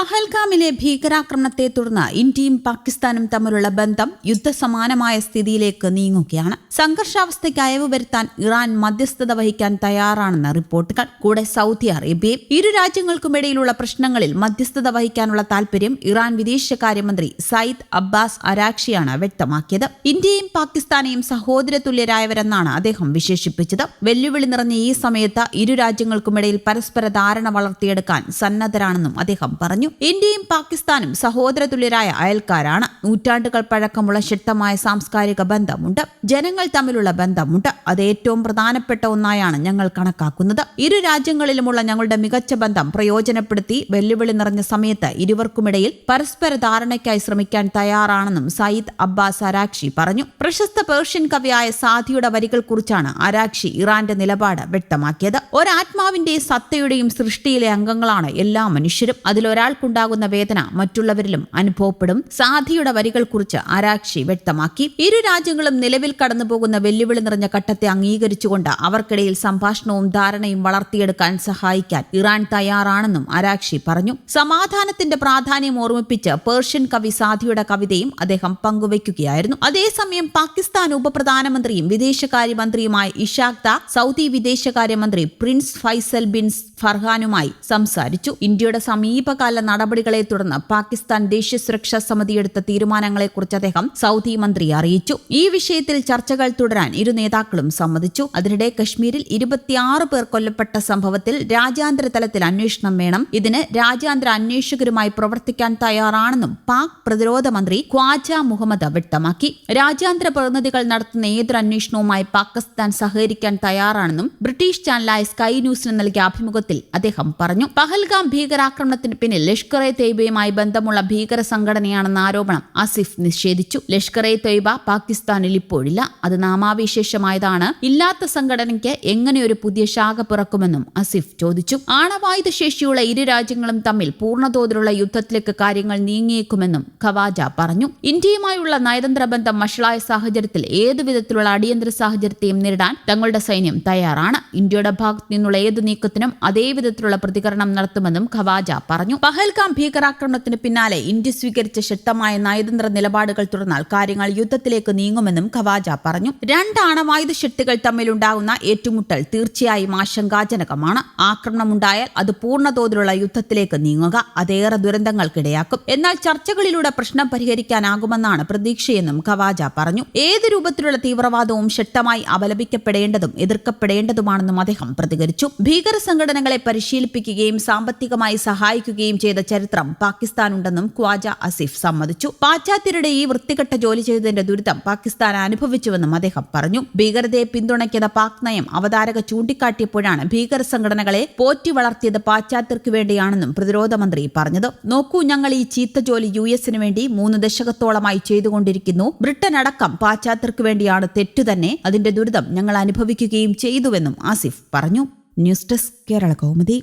പഹൽഗാമിലെ ഭീകരാക്രമണത്തെ തുടർന്ന് ഇന്ത്യയും പാകിസ്ഥാനും തമ്മിലുള്ള ബന്ധം യുദ്ധസമാനമായ സ്ഥിതിയിലേക്ക് നീങ്ങുകയാണ്. സംഘർഷാവസ്ഥയ്ക്ക് അയവ് വരുത്താൻ ഇറാൻ മധ്യസ്ഥത വഹിക്കാൻ തയ്യാറാണെന്ന് റിപ്പോർട്ടുകൾ. കൂടെ സൗദി അറേബ്യയും ഇരു രാജ്യങ്ങൾക്കുമിടയിലുള്ള പ്രശ്നങ്ങളിൽ മധ്യസ്ഥത വഹിക്കാനുള്ള താൽപര്യം ഇറാൻ വിദേശകാര്യമന്ത്രി സയ്യിദ് അബ്ബാസ് അരാക്ഷിയാണ് വ്യക്തമാക്കിയത്. ഇന്ത്യയും പാകിസ്ഥാനെയും സഹോദര തുല്യരായവരെന്നാണ് അദ്ദേഹം വിശേഷിപ്പിച്ചത്. വെല്ലുവിളി നിറഞ്ഞ ഈ സമയത്ത് ഇരു രാജ്യങ്ങൾക്കുമിടയിൽ പരസ്പര ധാരണ വളർത്തിയെടുക്കാൻ സന്നദ്ധരാണെന്നും അദ്ദേഹം പറഞ്ഞു. ഇന്ത്യയും പാകിസ്ഥാനും സഹോദര തുല്യരായ അയൽക്കാരാണ്. നൂറ്റാണ്ടുകൾ പഴക്കമുള്ള ശക്തമായ സാംസ്കാരിക ബന്ധമുണ്ട്. ജനങ്ങൾ തമ്മിലുള്ള ബന്ധമുണ്ട്. അത് ഏറ്റവും പ്രധാനപ്പെട്ട ഒന്നായാണ് ഞങ്ങൾ കണക്കാക്കുന്നത്. ഇരു രാജ്യങ്ങളിലുമുള്ള ഞങ്ങളുടെ മികച്ച ബന്ധം പ്രയോജനപ്പെടുത്തി വെല്ലുവിളി നിറഞ്ഞ സമയത്ത് ഇരുവർക്കുമിടയിൽ പരസ്പര ധാരണയ്ക്കായി ശ്രമിക്കാൻ തയ്യാറാണെന്നും സയ്യിദ് അബ്ബാസ് അരാക്ഷി പറഞ്ഞു. പ്രശസ്ത പേർഷ്യൻ കവിയായ സാധിയുടെ വരികൾ കുറിച്ചാണ് അരാക്ഷി ഇറാന്റെ നിലപാട് വ്യക്തമാക്കിയത്. ഒരാത്മാവിന്റെയും സത്തയുടെയും സൃഷ്ടിയിലെ അംഗങ്ങളാണ് എല്ലാ മനുഷ്യരും. അതിലൊരാൾക്കുണ്ടാകുന്ന വേദന മറ്റുള്ളവരിലും അനുഭവപ്പെടും. സാധിയുടെ വരികൾ കുറിച്ച് ആരാക്ഷി വ്യക്തമാക്കി. ഇരു രാജ്യങ്ങളും നിലവിൽ കടന്നുപോകുന്ന വെല്ലുവിളി നിറഞ്ഞ ഘട്ടത്തെ അംഗീകരിച്ചുകൊണ്ട് അവർക്കിടയിൽ സംഭാഷണവും ധാരണയും വളർത്തിയെടുക്കാൻ സഹായിക്കാൻ ഇറാൻ തയ്യാറാണെന്നും ആരാക്ഷി പറഞ്ഞു. സമാധാനത്തിന്റെ പ്രാധാന്യം ഓർമ്മിപ്പിച്ച് പേർഷ്യൻ കവി സാധിയുടെ കവിതയും അദ്ദേഹം പങ്കുവയ്ക്കുകയായിരുന്നു. അതേസമയം പാകിസ്ഥാൻ ഉപപ്രധാനമന്ത്രിയും വിദേശകാര്യമന്ത്രിയുമായ ഇഷാഖ് ദാ സൗദി വിദേശകാര്യമന്ത്രി പ്രിൻസ് ഫൈസൽ ബിൻ ഫർഹാനുമായി സംസാരിച്ചു. ഇന്ത്യയുടെ സമീപകാല നടപടികളെ തുടർന്ന് പാകിസ്ഥാൻ ദേശീയ സുരക്ഷാ സമിതി എടുത്ത തീരുമാനങ്ങളെക്കുറിച്ച് അദ്ദേഹം സൗദി മന്ത്രിയെ അറിയിച്ചു. ഈ വിഷയത്തിൽ ചർച്ചകൾ തുടരാൻ ഇരു നേതാക്കളും സമ്മതിച്ചു. അതിനിടെ കശ്മീരിൽ ഇരുപത്തിയാറ് പേർ കൊല്ലപ്പെട്ട സംഭവത്തിൽ രാജ്യാന്തര തലത്തിൽ അന്വേഷണം വേണം. ഇതിന് രാജ്യാന്തര അന്വേഷകരുമായി പ്രവർത്തിക്കാൻ തയ്യാറാണെന്നും പാക് പ്രതിരോധ മന്ത്രി ഖ്വാജ മുഹമ്മദ് വ്യക്തമാക്കി. രാജ്യാന്തര പ്രതിനിധികൾ നടത്തുന്ന ഏതൊരു അന്വേഷണവുമായി പാകിസ്ഥാൻ സഹകരിക്കാൻ തയ്യാറാണെന്നും ബ്രിട്ടീഷ് ചാനലായ സ്കൈ ന്യൂസിന് നൽകിയ അഭിമുഖത്തിൽ അദ്ദേഹം പറഞ്ഞു. പഹൽഗാം ഭീകരാക്രമണത്തിന് പിന്നിൽ ലഷ്കർ എ തൊയ്ബയുമായി ബന്ധമുള്ള ഭീകര സംഘടനയാണെന്ന ആരോപണം ആസിഫ് നിഷേധിച്ചു. ലഷ്കർ എ തൊയ്ബ പാകിസ്ഥാനിൽ ഇപ്പോഴില്ല. അത് നാമാവിശേഷമായതാണ്. ഇല്ലാത്ത സംഘടനയ്ക്ക് എങ്ങനെ ഒരു പുതിയ ശാഖ പിറക്കുമെന്നും അസിഫ് ചോദിച്ചു. ആണവായുധ ശേഷിയുള്ള ഇരു രാജ്യങ്ങളും തമ്മിൽ പൂർണതോതിലുള്ള യുദ്ധത്തിലേക്ക് കാര്യങ്ങൾ നീങ്ങിയേക്കുമെന്നും ഖവാജ പറഞ്ഞു. ഇന്ത്യയുമായുള്ള നയതന്ത്ര ബന്ധം വഷളായ സാഹചര്യത്തിൽ ഏതുവിധത്തിലുള്ള അടിയന്തര സാഹചര്യത്തെയും നേരിടാൻ തങ്ങളുടെ സൈന്യം തയ്യാറാണ്. ഇന്ത്യയുടെ ഭാഗത്തു നിന്നുള്ള ഏത് നീക്കത്തിനും അതേ വിധത്തിലുള്ള പ്രതികരണം നടത്തുമെന്നും ഖവാജ പറഞ്ഞു. പഹൽഗാം ഭീകരാക്രമണത്തിന് പിന്നാലെ ഇന്ത്യ സ്വീകരിച്ച ശക്തമായ നയതന്ത്ര നിലപാടുകൾ തുടർന്നാൽ കാര്യങ്ങൾ യുദ്ധത്തിലേക്ക് നീങ്ങുമെന്നും ഖവാജ പറഞ്ഞു. രണ്ട് ആണവായുധ ശക്തികൾ തമ്മിലുണ്ടാകുന്ന ഏറ്റുമുട്ടൽ തീർച്ചയായും ആശങ്കാജനകമാണ്. ആക്രമണമുണ്ടായാൽ അത് പൂർണതോതിലുള്ള യുദ്ധത്തിലേക്ക് നീങ്ങുക അതേറെ ദുരന്തങ്ങൾക്കിടയാക്കും. എന്നാൽ ചർച്ചകളിലൂടെ പ്രശ്നം പരിഹരിക്കാനാകുമെന്നാണ് പ്രതീക്ഷയെന്നും ഖവാജ പറഞ്ഞു. ഏത് രൂപത്തിലുള്ള തീവ്രവാദവും ശക്തമായി അപലപിക്കപ്പെടേണ്ടതും എതിർക്കപ്പെടേണ്ടതുമാണെന്നും അദ്ദേഹം പ്രതികരിച്ചു. ഭീകര സംഘടനകളെ പരിശീലിപ്പിക്കുകയും സാമ്പത്തികമായി സഹായിക്കുകയും ചെയ്ത ചരിത്രം പാകിസ്ഥാനുണ്ടെന്നും ഖ്വാജ അസിഫ് സമ്മതിച്ചു. പാശ്ചാത്യരുടെ ഈ വൃത്തികെട്ട ജോലി ചെയ്തതിന്റെ ദുരിതം പാകിസ്ഥാൻ അനുഭവിച്ചുവെന്നും അദ്ദേഹം പറഞ്ഞു. ഭീകരതയെ പിന്തുണയ്ക്കുന്ന പാക് നയം അവതാരക ചൂണ്ടിക്കാട്ടിയപ്പോഴാണ് ഭീകര സംഘടനകളെ പോറ്റി വളർത്തിയത് പാശ്ചാത്യർക്ക് വേണ്ടിയാണെന്നും പ്രതിരോധ മന്ത്രി പറഞ്ഞത്. നോക്കൂ ഞങ്ങൾ ഈ ചീത്ത ജോലി യു എസിന് വേണ്ടി മൂന്ന് ദശകത്തോളമായി ചെയ്തുകൊണ്ടിരിക്കുന്നു. ബ്രിട്ടൻ അടക്കം പാശ്ചാത്യർക്ക് വേണ്ടിയാണ് തെറ്റുതന്നെ അതിന്റെ ദുരിതം ഞങ്ങൾ അനുഭവിക്കുകയും ചെയ്തുവെന്നും ആസിഫ് പറഞ്ഞു. News desk Kerala Kaumudi.